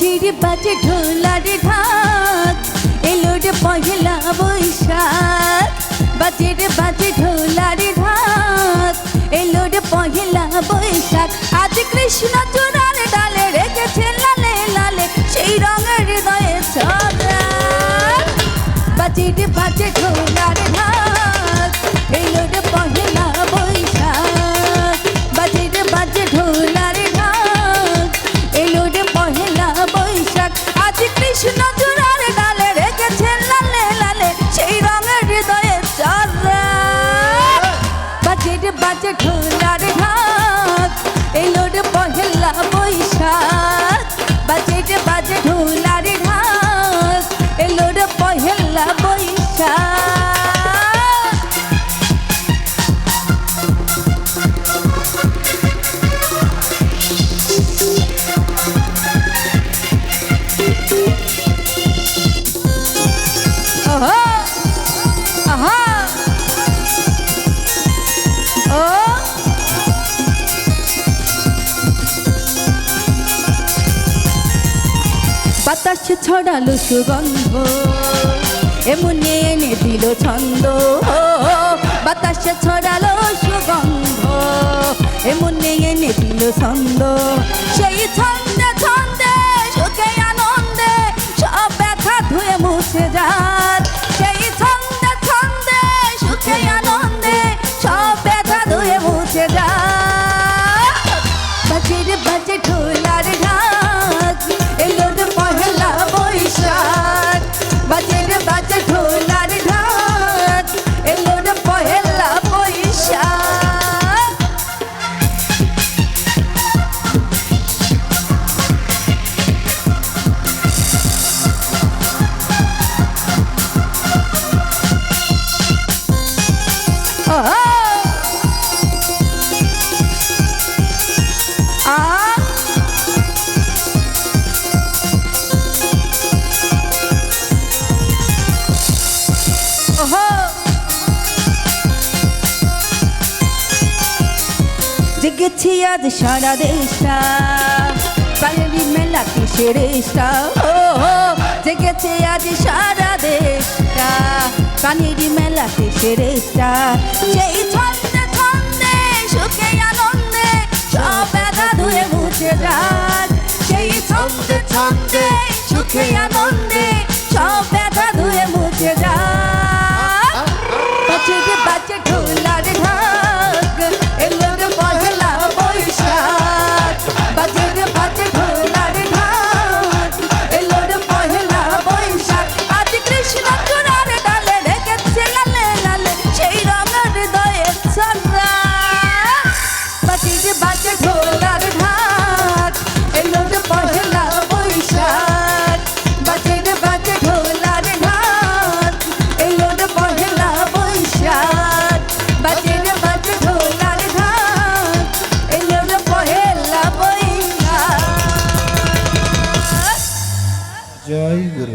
বাজে বাজে ঢোলার ঢাক। এলো রে পহেলা বৈশাখ। বাজে রে বাজে ঢোলার ঢাক। এলো রে পহেলা বৈশাখ। আজ কৃষ্ণ চূড়ার ডালে রেখেছে লালে লালে সেই রঙের হৃদয়ে ছড়া বাজে রে বাজে ঢোলার ঢাক। বাজে ঢোলার ঢাক এলো রে পহেলা বাতাস ছড়ালো সুগন্ধ। এমনি এনে দিল ছন্দ। বাতাস ছড়ালো সুগন্ধ। এমনি এনে দিল ছন্দ। আজ সারা দেশটা। বাঙালি মেলা কিসের ও হো জেগেছে আজ সারা দেশটা। পানির মেলা কিসের সেই ছন্দে ছন্দে, সুখে, আনন্দে সব ধুয়ে মুছে যাক সেই ছন্দে ছন্দে, সুখে, আনন্দে সব